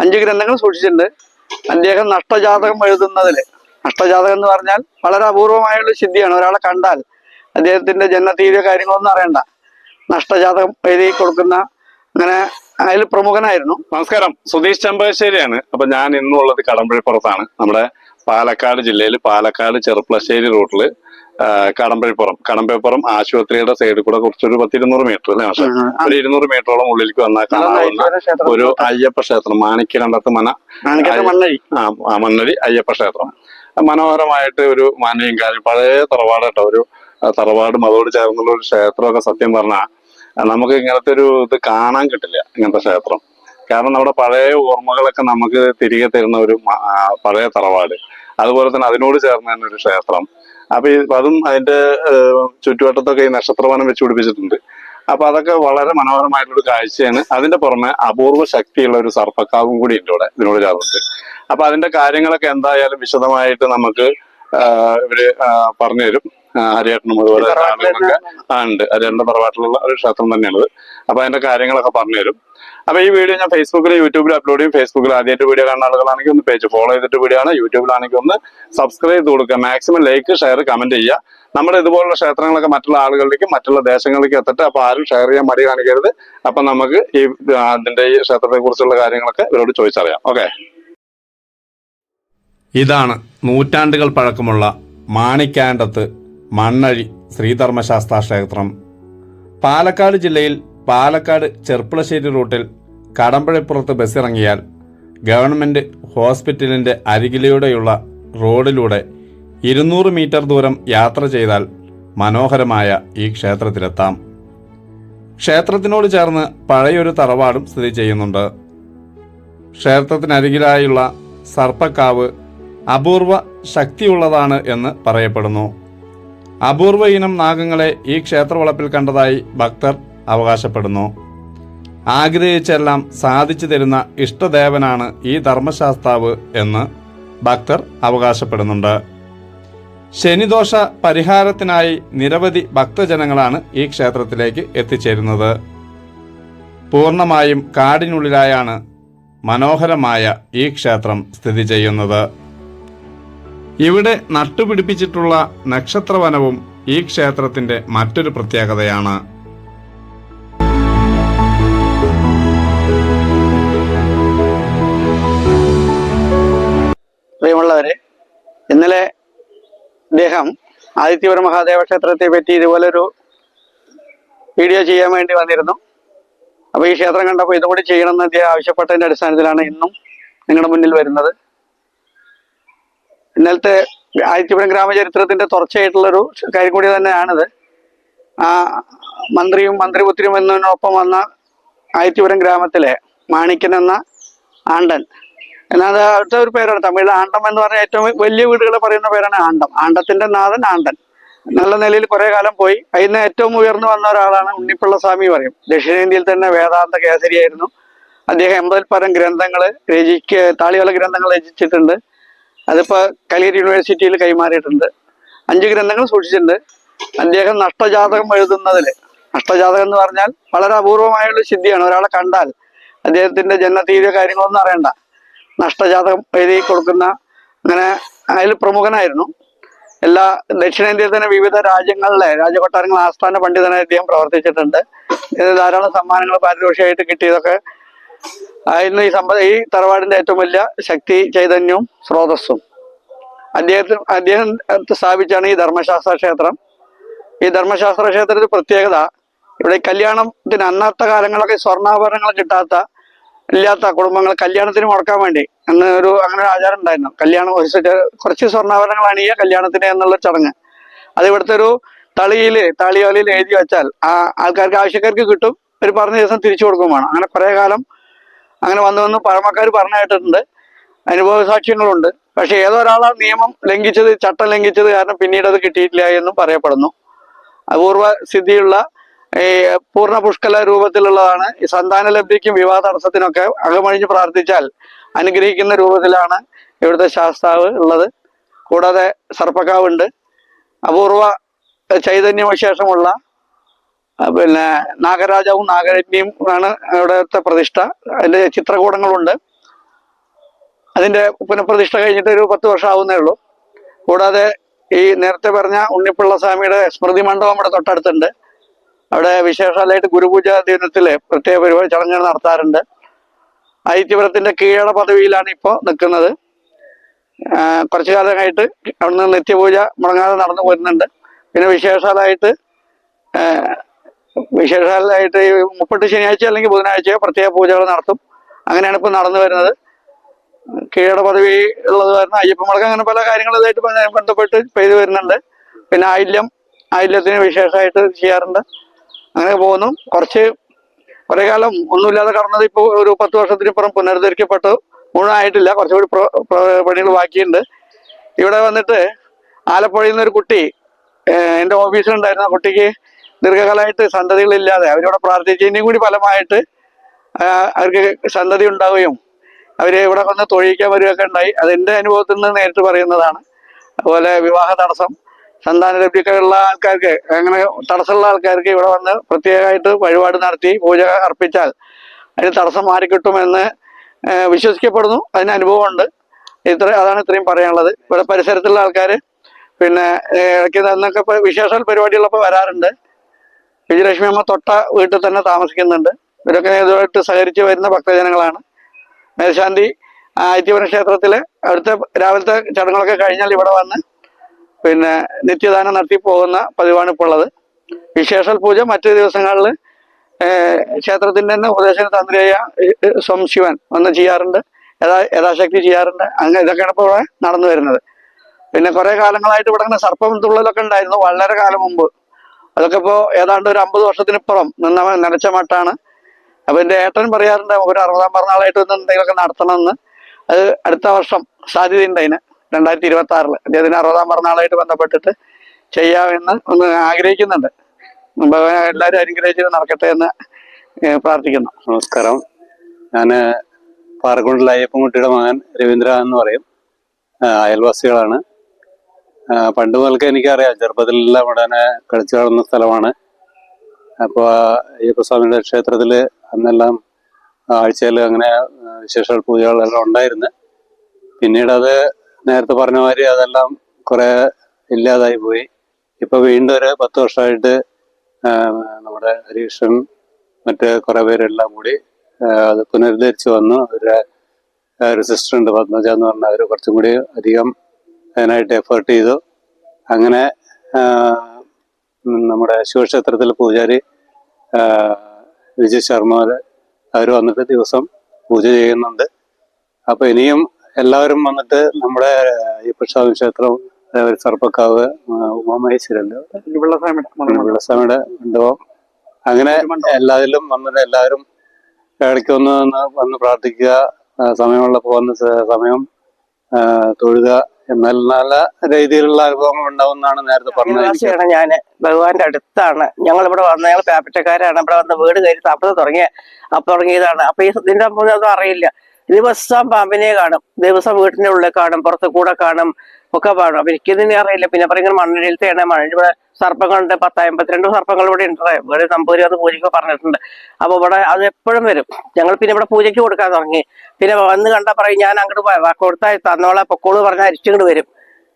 അഞ്ച് ഗ്രന്ഥങ്ങൾ സൂക്ഷിച്ചിട്ടുണ്ട്. അദ്ദേഹം നഷ്ടജാതകം എഴുതുന്നതിൽ നഷ്ടജാതകം എന്ന് പറഞ്ഞാൽ വളരെ അപൂർവമായുള്ള സിദ്ധിയാണ് ഒരാളെ കണ്ടാൽ. അദ്ദേഹത്തിന്റെ ജന്മതീയ കാര്യങ്ങളൊന്നും അറിയണ്ട. നഷ്ടജാതകം എഴുതി കൊടുക്കുന്ന അങ്ങനെ അതിൽ പ്രമുഖനായിരുന്നു. നമസ്കാരം. സുധീഷ് ചെമ്പകശ്ശേരിയാണ്. അപ്പൊ ഞാൻ ഇന്നുള്ളത് കടമ്പഴിപ്പുറത്താണ്. നമ്മുടെ പാലക്കാട് ജില്ലയിൽ പാലക്കാട് ചെറുപ്പളശ്ശേരി റൂട്ടിൽ ആ, കടമ്പഴിപ്പുറം. കടമ്പഴിപ്പുറം ആശുപത്രിയുടെ സൈഡിൽ കൂടെ കുറച്ചൊരു പത്തിരുന്നൂറ് മീറ്റർ അല്ലേ പക്ഷെ ഒരു ഇരുന്നൂറ് മീറ്ററോളം ഉള്ളിലേക്ക് വന്നാൽ കാണാവുന്ന ഒരു അയ്യപ്പ ക്ഷേത്രം. മാണിക്കരണ്ടത്ത് മന. മണ്ണഴി. ആ മണ്ണടി അയ്യപ്പ ക്ഷേത്രം. മനോഹരമായിട്ട് ഒരു മനയും കാര്യം. പഴയ തറവാട് കേട്ടോ ഒരു തറവാട് അതോട് ചേർന്നുള്ള ഒരു ക്ഷേത്രമൊക്കെ സത്യം പറഞ്ഞാൽ നമുക്ക് ഇങ്ങനത്തെ ഒരു ഇത് കാണാൻ കിട്ടില്ല ഇങ്ങനത്തെ ക്ഷേത്രം. കാരണം നമ്മുടെ പഴയ ഓർമ്മകളൊക്കെ നമുക്ക് തിരികെ തരുന്ന ഒരു പഴയ തറവാട്. അതുപോലെ തന്നെ അതിനോട് ചേർന്ന് തന്നെ ഒരു ക്ഷേത്രം. അപ്പൊ അതും അതിന്റെ ചുറ്റുവട്ടത്തൊക്കെ ഈ നക്ഷത്രവനം വെച്ച് പിടിപ്പിച്ചിട്ടുണ്ട്. അപ്പൊ അതൊക്കെ വളരെ മനോഹരമായിട്ടുള്ള കാഴ്ചയാണ്. അതിന്റെ പുറമെ അപൂർവ ശക്തിയുള്ള ഒരു സർപ്പക്കാവും കൂടി ഉണ്ട് ഇവിടെ ഇതിനോട് ചേർന്നിട്ട്. അപ്പൊ അതിന്റെ കാര്യങ്ങളൊക്കെ എന്തായാലും വിശദമായിട്ട് നമുക്ക് ഇവർ പറഞ്ഞു ആഹ് ഹരിയേട്ടനും അതുപോലെ ഒക്കെ ഉണ്ട്. ഹരിയേട്ടന്റെ തറവാട്ടിലുള്ള ഒരു ക്ഷേത്രം തന്നെയാണത്. അപ്പൊ അതിന്റെ കാര്യങ്ങളൊക്കെ പറഞ്ഞു തരും അപ്പൊ ഈ വീഡിയോ ഞാൻ ഫേസ്ബുക്കിൽ യൂട്യൂബിൽ അപ്ലോഡ് ചെയ്യും. ഫേസ്ബുക്കിൽ ആദ്യമായിട്ട് വീഡിയോ കാണുന്ന ആളുകളാണെങ്കിൽ ഒന്ന് പേജ് ഫോളോ ചെയ്തിട്ട് വീഡിയോ ആണ് യൂട്യൂബിലാണെങ്കിൽ ഒന്ന് സബ്സ്ക്രൈബ് ചെയ്ത് കൊടുക്കുക. മാക്സിമം ലൈക്ക് ഷെയർ കമന്റ് ചെയ്യുക. നമ്മുടെ ഇതുപോലുള്ള ക്ഷേത്രങ്ങളൊക്കെ മറ്റുള്ള ആളുകളിലേക്കും മറ്റുള്ള ദേശങ്ങളിലേക്കും എത്തട്ടെ. അപ്പൊ ആരും ഷെയർ ചെയ്യാൻ മടി കാണിക്കരുത്. അപ്പൊ നമുക്ക് ഈ അതിന്റെ ഈ ക്ഷേത്രത്തെ കുറിച്ചുള്ള കാര്യങ്ങളൊക്കെ ഇവരോട് ചോദിച്ചറിയാം. ഓക്കെ ഇതാണ് നൂറ്റാണ്ടുകൾ പഴക്കമുള്ള മാണിക്കാണ്ടത്ത് മണ്ണഴി ശ്രീധർമ്മശാസ്ത്ര ക്ഷേത്രം പാലക്കാട് ജില്ലയിൽ പാലക്കാട് ചെർപ്പുളശ്ശേരി റൂട്ടിൽ കടമ്പഴിപ്പുറത്ത് ബസ്സിറങ്ങിയാൽ ഗവൺമെന്റ് ഹോസ്പിറ്റലിന്റെ അരികിലൂടെയുള്ള റോഡിലൂടെ ഇരുന്നൂറ് മീറ്റർ ദൂരം യാത്ര ചെയ്താൽ മനോഹരമായ ഈ ക്ഷേത്രത്തിലെത്താം. ക്ഷേത്രത്തിനോട് ചേർന്ന് പഴയൊരു തറവാടും സ്ഥിതി ചെയ്യുന്നുണ്ട്. ക്ഷേത്രത്തിനരികിലായുള്ള സർപ്പക്കാവ് അപൂർവ ശക്തിയുള്ളതാണ് എന്ന് പറയപ്പെടുന്നു. അപൂർവ ഇനം നാഗങ്ങളെ ഈ ക്ഷേത്രവളപ്പിൽ കണ്ടതായി ഭക്തർ അവകാശപ്പെടുന്നു. ആഗ്രഹിച്ചെല്ലാം സാധിച്ചു തരുന്ന ഇഷ്ടദേവനാണ് ഈ ധർമ്മശാസ്താവ് എന്ന് ഭക്തർ അവകാശപ്പെടുന്നുണ്ട്. ശനിദോഷ പരിഹാരത്തിനായി നിരവധി ഭക്തജനങ്ങളാണ് ഈ ക്ഷേത്രത്തിലേക്ക് എത്തിച്ചേരുന്നത്. പൂർണമായും കാടിനുള്ളിലായാണ് മനോഹരമായ ഈ ക്ഷേത്രം സ്ഥിതി ചെയ്യുന്നത്. ഇവിടെ നട്ടുപിടിപ്പിച്ചിട്ടുള്ള നക്ഷത്രവനവും ഈ ക്ഷേത്രത്തിന്റെ മറ്റൊരു പ്രത്യേകതയാണ്. പ്രിയമുള്ളവരെ ഇന്നലെ അദ്ദേഹം ആദിത്യപുര മഹാദേവ ക്ഷേത്രത്തെ പറ്റി ഇതുപോലൊരു വീഡിയോ ചെയ്യാൻ വേണ്ടി വന്നിരുന്നു. അപ്പോൾ ഈ ക്ഷേത്രം കണ്ടപ്പോൾ ഇതുകൂടി ചെയ്യണമെന്ന് അദ്ദേഹം ആവശ്യപ്പെട്ടതിന്റെ അടിസ്ഥാനത്തിലാണ് ഇന്നും നിങ്ങളുടെ മുന്നിൽ വരുന്നത്. ഇന്നലത്തെ ആദിത്യപുരം ഗ്രാമചരിത്രത്തിന്റെ തുടർച്ചയായിട്ടുള്ളൊരു കാര്യം കൂടി തന്നെയാണിത്. ആ മന്ത്രിയും മന്ത്രിപുത്രിയും എന്നതിനൊപ്പം വന്ന ആദിത്യപുരം ഗ്രാമത്തിലെ മാണിക്കൻ എന്ന ആണ്ടൻ. എന്നാൽ അടുത്ത ഒരു പേരാണ്. തമിഴിൽ ആണ്ടം എന്ന് പറഞ്ഞ ഏറ്റവും വലിയ വീടുകൾ പറയുന്ന പേരാണ് ആണ്ടം. ആണ്ടത്തിന്റെ നാഥൻ ആണ്ടൻ. നല്ല നിലയിൽ കുറെ കാലം പോയി. അതിന് ഏറ്റവും ഉയർന്നു വന്ന ഒരാളാണ് ഉണ്ണിപ്പിള്ള സ്വാമി പറയും. ദക്ഷിണേന്ത്യയിൽ തന്നെ വേദാന്ത കേസരിയായിരുന്നു. അദ്ദേഹം എൺപതിൽ പരം ഗ്രന്ഥങ്ങൾ രചിക്ക താളിയോല ഗ്രന്ഥങ്ങൾ രചിച്ചിട്ടുണ്ട്. അതിപ്പോ കലിയറ്റ് യൂണിവേഴ്സിറ്റിയിൽ കൈമാറിയിട്ടുണ്ട്. അഞ്ച് ഗ്രന്ഥങ്ങൾ സൂക്ഷിച്ചിട്ടുണ്ട്. അദ്ദേഹം നഷ്ടജാതകം എഴുതുന്നതിൽ നഷ്ടജാതകം എന്ന് പറഞ്ഞാൽ വളരെ അപൂർവമായുള്ള സിദ്ധിയാണ് ഒരാളെ കണ്ടാൽ. അദ്ദേഹത്തിന്റെ ജന്മതീയ കാര്യങ്ങളൊന്നും അറിയണ്ട. നഷ്ടജാതകം എഴുതി കൊടുക്കുന്ന അങ്ങനെ അതിൽ പ്രമുഖനായിരുന്നു. എല്ലാ ദക്ഷിണേന്ത്യയിൽ തന്നെ വിവിധ രാജ്യങ്ങളിലെ രാജകൊട്ടാരങ്ങൾ ആസ്ഥാന പണ്ഡിതനായി അദ്ദേഹം പ്രവർത്തിച്ചിട്ടുണ്ട്. ഇത് ധാരാളം സമ്മാനങ്ങൾ പാരിതോഷികമായിട്ട് കിട്ടിയതൊക്കെ ആയിരുന്നു ഈ സമ്പ ഈ തറവാടിന്റെ ഏറ്റവും വലിയ ശക്തി ചൈതന്യവും സ്രോതസ്സും. അദ്ദേഹത്തിന് അദ്ദേഹം സ്ഥാപിച്ചാണ് ഈ ധർമ്മശാസ്ത്ര ക്ഷേത്രം. ഈ ധർമ്മശാസ്ത്ര ക്ഷേത്രത്തിന്റെ പ്രത്യേകത ഇവിടെ കല്യാണത്തിന് അന്നത്തെ കാലങ്ങളൊക്കെ സ്വർണാഭരണങ്ങൾ കിട്ടാത്ത ഇല്ലാത്ത കുടുംബങ്ങൾ കല്യാണത്തിന് മുടക്കാൻ വേണ്ടി അന്ന് ഒരു അങ്ങനെ ഒരു ആചാരം ഉണ്ടായിരുന്നു. കല്യാണം കുറച്ച് സ്വർണാഭരണങ്ങളാണ് ഈ കല്യാണത്തിന് എന്നുള്ള ചടങ്ങ്. അത് ഇവിടുത്തെ ഒരു തളിയിൽ താളിയോലയിൽ എഴുതി വെച്ചാൽ ആ ആൾക്കാർക്ക് ആവശ്യക്കാർക്ക് കിട്ടും. ഒരു പറഞ്ഞ ദിവസം തിരിച്ചു കൊടുക്കും വേണം. അങ്ങനെ കുറെ കാലം അങ്ങനെ വന്നു വന്ന് പഴമക്കാർ പറഞ്ഞു കേട്ടിട്ടുണ്ട് അനുഭവ സാക്ഷ്യങ്ങളുണ്ട്. പക്ഷെ ഏതോ ഒരാളാ നിയമം ലംഘിച്ചത് ചട്ടം ലംഘിച്ചത് കാരണം പിന്നീട് അത് കിട്ടിയിട്ടില്ല എന്നും പറയപ്പെടുന്നു. അപൂർവ സ്ഥിതിയുള്ള ഈ പൂർണ പുഷ്കല രൂപത്തിലുള്ളതാണ്. ഈ സന്താന ലബ്ധിക്കും വിവാഹ തടസ്സത്തിനൊക്കെ അകമഴിഞ്ഞ് പ്രാർത്ഥിച്ചാൽ അനുഗ്രഹിക്കുന്ന രൂപത്തിലാണ് ഇവിടുത്തെ ശാസ്താവ് ഉള്ളത്. കൂടാതെ സർപ്പക്കാവുണ്ട്. അപൂർവ ചൈതന്യവിശേഷമുള്ള പിന്നെ നാഗരാജാവും നാഗരജ്ഞിയും ആണ് അവിടുത്തെ പ്രതിഷ്ഠ. അതിന്റെ ചിത്രകൂടങ്ങളുണ്ട്. അതിന്റെ പുനഃപ്രതിഷ്ഠ കഴിഞ്ഞിട്ട് ഒരു പത്ത് വർഷം ആവുന്നേ ഉള്ളൂ. കൂടാതെ ഈ നേരത്തെ പറഞ്ഞ ഉണ്ണിപ്പിള്ള സ്വാമിയുടെ സ്മൃതി മണ്ഡപം ഇവിടെ തൊട്ടടുത്തുണ്ട്. അവിടെ വിശേഷാലായിട്ട് ഗുരുപൂജ ദിനത്തിൽ പ്രത്യേക പരിപാടി ചടങ്ങുകൾ നടത്താറുണ്ട്. ഐത്യപുരത്തിന്റെ കീഴട പദവിയിലാണ് ഇപ്പോൾ നിൽക്കുന്നത്. കുറച്ചു കാലമായിട്ട് അവിടുന്ന് നിത്യപൂജ മുടങ്ങാതെ നടന്നു വരുന്നുണ്ട് പിന്നെ വിശേഷാലായിട്ട് വിശേഷാലായിട്ട് ഈ മുപ്പട്ട് ശനിയാഴ്ച അല്ലെങ്കിൽ ബുധനാഴ്ച പ്രത്യേക പൂജകൾ നടത്തും. അങ്ങനെയാണ് ഇപ്പം നടന്നു വരുന്നത്. കീഴട പദവി ഉള്ളത് അയ്യപ്പ മുടക്കം അങ്ങനെ പല കാര്യങ്ങളുമായിട്ട് ബന്ധ- ബന്ധപ്പെട്ട് ചെയ്തു വരുന്നുണ്ട്. പിന്നെ ആയില്യം ആയില്യത്തിന് വിശേഷമായിട്ട് ചെയ്യാറുണ്ട്. അങ്ങനെ പോകുന്നു. കുറച്ച് കുറെ കാലം ഒന്നുമില്ലാതെ കടന്നത് ഇപ്പോൾ ഒരു പത്ത് വർഷത്തിനിപ്പുറം പുനരുദ്ധരിക്കപ്പെട്ടു. മുഴുവനായിട്ടില്ല. കുറച്ചുകൂടി പണികൾ ബാക്കിയുണ്ട്. ഇവിടെ വന്നിട്ട് ആലപ്പുഴയിൽ നിന്നൊരു കുട്ടി എന്റെ ഓഫീസിലുണ്ടായിരുന്ന കുട്ടിക്ക് ദീർഘകാലമായിട്ട് സന്തതികളില്ലാതെ അവരിവിടെ പ്രാർത്ഥിച്ചതിന്റെയും കൂടി ഫലമായിട്ട് അവർക്ക് സന്തതി ഉണ്ടാവുകയും അവരെ ഇവിടെ വന്ന് തൊഴിയിക്കാൻ വരികയൊക്കെ ഉണ്ടായി. അതെന്റെ അനുഭവത്തിൽ നിന്ന് നേരിട്ട് പറയുന്നതാണ്. അതുപോലെ വിവാഹ തടസ്സം സന്താന ലഭ്യതയുള്ള ആൾക്കാർക്ക് അങ്ങനെ തടസ്സമുള്ള ആൾക്കാർക്ക് ഇവിടെ വന്ന് പ്രത്യേകമായിട്ട് വഴിപാട് നടത്തി പൂജ അർപ്പിച്ചാൽ അതിന് തടസ്സം മാറിക്കിട്ടുമെന്ന് വിശ്വസിക്കപ്പെടുന്നു. അതിന് അനുഭവമുണ്ട്. ഇത്ര അതാണ് ഇത്രയും പറയാനുള്ളത്. ഇവിടെ പരിസരത്തുള്ള ആൾക്കാർ പിന്നെ ഇടയ്ക്ക് അന്നൊക്കെ വിശേഷ പരിപാടികളൊക്കെ വരാറുണ്ട്. വിജയലക്ഷ്മി അമ്മ തൊട്ട വീട്ടിൽ തന്നെ താമസിക്കുന്നുണ്ട്. ഇവരൊക്കെ ഇതുമായിട്ട് സഹകരിച്ച് വരുന്ന ഭക്തജനങ്ങളാണ്. മേൽശാന്തി ആയിത്യപുരം ക്ഷേത്രത്തിലെ അടുത്ത രാവിലത്തെ ചടങ്ങുകളൊക്കെ കഴിഞ്ഞാൽ ഇവിടെ വന്ന് പിന്നെ നിത്യദാനം നടത്തി പോകുന്ന പതിവാണ് ഇപ്പോൾ ഉള്ളത്. വിശേഷൽ പൂജ മറ്റു ദിവസങ്ങളിൽ ക്ഷേത്രത്തിന്റെ തന്നെ ഉപദേശന തന്ത്രിയായ സ്വം ശിവൻ വന്ന് ചെയ്യാറുണ്ട്. യഥാ യഥാശക്തി ചെയ്യാറുണ്ട്. അങ്ങനെ ഇതൊക്കെയാണ് ഇപ്പോൾ ഇവിടെ നടന്നു വരുന്നത്. പിന്നെ കുറേ കാലങ്ങളായിട്ട് ഇവിടെ അങ്ങനെ സർപ്പം തുള്ളലൊക്കെ ഉണ്ടായിരുന്നു. വളരെ കാലം മുമ്പ്. അതൊക്കെ ഇപ്പോൾ ഏതാണ്ട് ഒരു അമ്പത് വർഷത്തിനിപ്പുറം നിന്ന നനച്ച മട്ടാണ്. അപ്പൊ എന്റെ ഏട്ടൻ പറയാറുണ്ട് ഒരു അറുപതാം പിറന്നാളായിട്ട് ഒന്ന് എന്തെങ്കിലുമൊക്കെ നടത്തണമെന്ന്. അത് അടുത്ത വർഷം സാധ്യതയുണ്ട് അതിന് രണ്ടായിരത്തി ഇരുപത്തി ആറിൽ അദ്ദേഹത്തിന് അറുപതാം പിറന്നാളായിട്ട് ബന്ധപ്പെട്ടിട്ട് ചെയ്യാമെന്ന് ഒന്ന് ആഗ്രഹിക്കുന്നുണ്ട്. എല്ലാവരും അനുഗ്രഹിച്ച് നടക്കട്ടെ എന്ന് പ്രാർത്ഥിക്കുന്നു. നമസ്കാരം. ഞാൻ പാറക്കുണ്ടിലെ അയ്യപ്പൻകുട്ടിയുടെ മകൻ രവീന്ദ്ര എന്ന് പറയും. അയൽവാസികളാണ്. പണ്ട് മുതൽക്ക് എനിക്കറിയാം ചെറുപ്പത്തിലെല്ലാം ഉടനെ കളിച്ചു വളർന്ന സ്ഥലമാണ്. അപ്പോൾ അയ്യപ്പസ്വാമിയുടെ ക്ഷേത്രത്തിൽ അന്നെല്ലാം ആഴ്ചയിൽ അങ്ങനെ വിശേഷ പൂജകളെല്ലാം ഉണ്ടായിരുന്നു. പിന്നീട് അത് നേരത്തെ പറഞ്ഞ മാതിരി അതെല്ലാം കുറെ ഇല്ലാതായി പോയി. ഇപ്പൊ വീണ്ടും ഒരു പത്ത് വർഷമായിട്ട് നമ്മുടെ ഹരീഷൻ മറ്റ് കുറേ പേരെല്ലാം കൂടി അത് പുനരുദ്ധരിച്ച് വന്നു. അവരുടെ ഒരു സിസ്റ്റർ ഉണ്ട് പത്മജ എന്ന് പറഞ്ഞ അവർ കുറച്ചും കൂടി അധികം അതിനായിട്ട് എഫേർട്ട് ചെയ്തു. അങ്ങനെ നമ്മുടെ ശിവക്ഷേത്രത്തിലെ പൂജാരി വിജയ് ശർമ്മ അവർ വന്നിട്ട് ദിവസം പൂജ ചെയ്യുന്നുണ്ട്. അപ്പോൾ ഇനിയും എല്ലാവരും വന്നിട്ട് നമ്മുടെ ഈ അയ്യപ്പസ്വാമി ക്ഷേത്രം അതേപോലെ സർപ്പക്കാവ് ഉമാമഹേശ്വരല്ലോ വെള്ളസ്വാമിയുടെ മണ്ഡപം. അങ്ങനെ എല്ലാതിലും വന്നിട്ട് എല്ലാവരും ഇടയ്ക്ക് വന്ന് വന്ന് പ്രാർത്ഥിക്കുക സമയമുള്ള സമയമുള്ളപ്പോൾ വന്ന് സമയം തൊഴുക എന്നാൽ നല്ല രീതിയിലുള്ള അനുഭവങ്ങൾ ഉണ്ടാവുന്നതാണ് നേരത്തെ പറഞ്ഞത്. ഞാൻ ഭഗവാന്റെ അടുത്താണ്. ഞങ്ങൾ ഇവിടെ വന്ന ഞങ്ങൾ പാപ്പറ്റക്കാരാണ് ഇവിടെ വന്ന് വീട് കയറി താമസം തുടങ്ങിയ അപ്പൊ തുടങ്ങിയതാണ്. അപ്പൊ ഈ ഇതിന്റെ ഒന്നും അറിയില്ല. ദിവസം പാമ്പിനെ കാണും. ദിവസം വീട്ടിന്റെ ഉള്ളിൽ കാണും. പുറത്ത് കൂടെ കാണും. ഒക്കെ പാടും. അപ്പൊ എനിക്കിതിനെ അറിയില്ല. പിന്നെ പറയുന്നത് മണ്ണിലത്തെയാണ് മണ്ണിൽ ഇവിടെ സർപ്പങ്ങളുണ്ട്. പത്ത് അമ്പത്തിരണ്ട് സർപ്പങ്ങൾ ഇവിടെ ഉണ്ട് ഇവിടെ. നമ്പൂരി അത് പൂജയ്ക്ക് പറഞ്ഞിട്ടുണ്ട്. അപ്പൊ ഇവിടെ അത് എപ്പോഴും വരും. ഞങ്ങൾ പിന്നെ ഇവിടെ പൂജയ്ക്ക് കൊടുക്കാൻ തുടങ്ങി. പിന്നെ വന്ന് കണ്ടാ പറയും ഞാൻ അങ്ങോട്ട് കൊടുത്താൽ തന്നോളെ പൊക്കോൾ പറഞ്ഞാൽ അരിച്ചിങ്ങോട് വരും.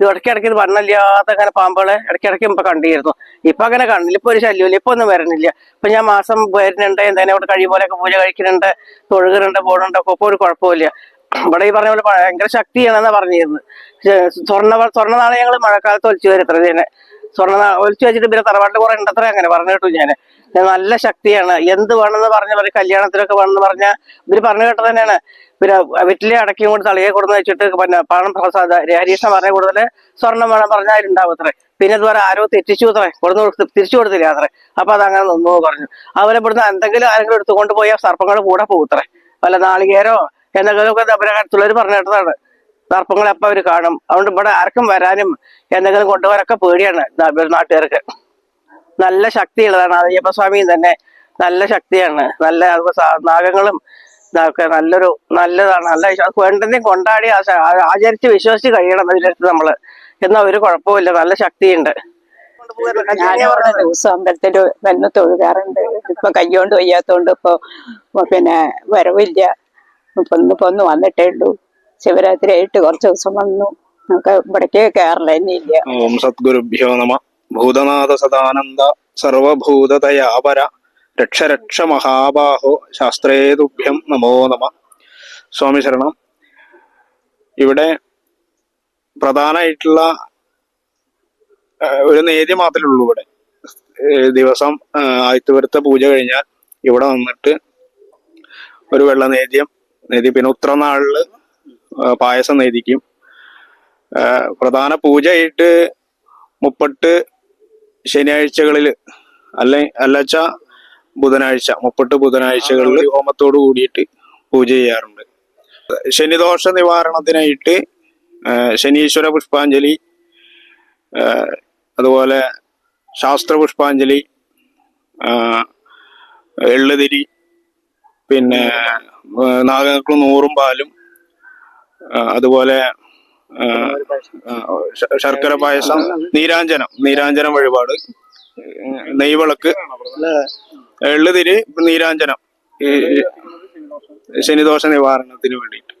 ഇത് ഇടയ്ക്കിടയ്ക്ക് ഇത് വണ്ണമില്ലാത്ത അങ്ങനെ പാമ്പുകളെ ഇടയ്ക്കിടയ്ക്ക് ഇപ്പൊ കണ്ടിരുന്നു. ഇപ്പൊ അങ്ങനെ കണ്ടില്ല. ഇപ്പൊ ഒരു ശല്യമില്ല ഇപ്പൊ ഒന്നും വരുന്നില്ല ഇപ്പൊ ഞാൻ മാസം വരുന്നുണ്ട്. എന്തായാലും ഇവിടെ കഴിയുമ്പോലൊക്കെ പൂജ കഴിക്കുന്നുണ്ട്. തൊഴുകുന്നുണ്ട് പോകുന്നുണ്ട് ഒക്കെ ഒരു കുഴപ്പമില്ല ഇവിടെ ഈ പറഞ്ഞ പോലെ ഭയങ്കര ശക്തിയാണെന്ന് പറഞ്ഞിരുന്നത്. സ്വർണ സ്വർണ നാണയങ്ങൾ മഴക്കാലത്ത് ഒലിച്ചു വരും ഇത്ര തന്നെ സ്വർണ ഒലിച്ചു വെച്ചിട്ട് പിന്നെ തറവാട്ടിൽ കുറെ ഉണ്ടത്ര അങ്ങനെ പറഞ്ഞു കേട്ടു ഞാൻ നല്ല ശക്തിയാണ്. എന്ത് വേണമെന്ന് പറഞ്ഞ ഒരു കല്യാണത്തിനൊക്കെ വേണമെന്ന് പറഞ്ഞാൽ ഇവർ പറഞ്ഞു കേട്ടത് തന്നെയാണ്. പിന്നെ വീട്ടിലെ അടക്കിയും കൊണ്ട് തളിയെ കൊടുന്ന് വെച്ചിട്ട് പിന്നെ പണം പ്രസാദ ഹരീഷ്ണ പറഞ്ഞ കൂടുതൽ സ്വർണം വേണം പറഞ്ഞാൽ അതിലുണ്ടാവും അത്രേ. പിന്നെ ഇതുവരെ ആരോ തെറ്റിച്ചു അത്രേ. കൊടുന്ന് കൊടുത്ത് തിരിച്ചു കൊടുത്തില്ല അത്രേ. അപ്പൊ അതങ്ങനെ നിന്നു പറഞ്ഞു. അവരെ ഇവിടുന്ന് എന്തെങ്കിലും ആരെങ്കിലും എടുത്തുകൊണ്ട് പോയാൽ സർപ്പങ്ങൾ കൂടെ പോകുത്രേ വല്ല നാളികേരോ എന്തെങ്കിലും ഒക്കെ പറഞ്ഞിട്ടതാണ് ദർപ്പങ്ങളെ പറഞ്ഞു കേട്ടതാണ് സർപ്പങ്ങളെ അപ്പൊ കാണും. അതുകൊണ്ട് ഇവിടെ ആർക്കും വരാനും എന്തെങ്കിലും കൊണ്ടുപോകാനൊക്കെ പേടിയാണ് നാട്ടുകാർക്ക്. നല്ല ശക്തിയുള്ളതാണ്. അയ്യപ്പ സ്വാമിയും തന്നെ നല്ല ശക്തിയാണ്. നല്ല നാഗങ്ങളും ഇതൊക്കെ നല്ലൊരു നല്ലതാണ്. നല്ല വിശ്വാസം വേണ്ടതിനെ കൊണ്ടാടി ആചരിച്ച് വിശ്വസിച്ച് കഴിയണം അതിലെടുത്ത് നമ്മൾ എന്നാൽ ഒരു കുഴപ്പമില്ല നല്ല ശക്തിയുണ്ട്. ദിവസം അമ്പലത്തിൽ വന്ന് തൊഴുകാറുണ്ട്. ഇപ്പൊ കയ്യോണ്ട് വയ്യാത്തോണ്ട് ഇപ്പൊ പിന്നെ വരവില്ല. ഇപ്പൊ ഇന്നിപ്പോ ഒന്ന് വന്നിട്ടേ ഉള്ളൂ ശിവരാത്രി ആയിട്ട് കുറച്ച് ദിവസം വന്നു. നമുക്ക് ഇവിടേക്ക് കയറില്ല ഓം സദ്ഗുരുഭ്യോ നമ. ഭൂതനാഥ സദാനന്ദ. സർവഭൂതതയാപര രക്ഷ രക്ഷ മഹാബാഹോ. ശാസ്ത്രേതുഭ്യം നമോ നമ. സ്വാമി ശരണം. ഇവിടെ പ്രധാനമായിട്ടുള്ള ഒരു നേദ്യം മാത്രമേ ഉള്ളൂ ഇവിടെ. ദിവസം ആദ്യത്തെ പൂജ കഴിഞ്ഞാൽ ഇവിടെ വന്നിട്ട് ഒരു വെള്ള നേദ്യം നേദ്യം പിന്നെ ഉത്രനാളിൽ പായസം നെയ്തിക്കും. പ്രധാന പൂജയായിട്ട് മുപ്പട്ട് ശനിയാഴ്ചകളിൽ അല്ലെ അല്ലച്ച ബുധനാഴ്ച മുപ്പട്ട് ബുധനാഴ്ചകളിൽ ഹോമത്തോട് കൂടിയിട്ട് പൂജ ചെയ്യാറുണ്ട്. ശനിദോഷ നിവാരണത്തിനായിട്ട് ശനീശ്വര പുഷ്പാഞ്ജലി അതുപോലെ ശാസ്ത്ര പുഷ്പാഞ്ജലി എള്ളുതിരി പിന്നെ നാഗങ്ങൾക്ക് നൂറും പാലും അതുപോലെ ശർക്കര പായസം നീരാഞ്ജനം നീരാഞ്ജനം വഴിപാട് നെയ്വിളക്ക് എള്ളുതിരി നീരാഞ്ജനം ഈ ശനിദോഷ നിവാരണത്തിന് വേണ്ടിയിട്ട്.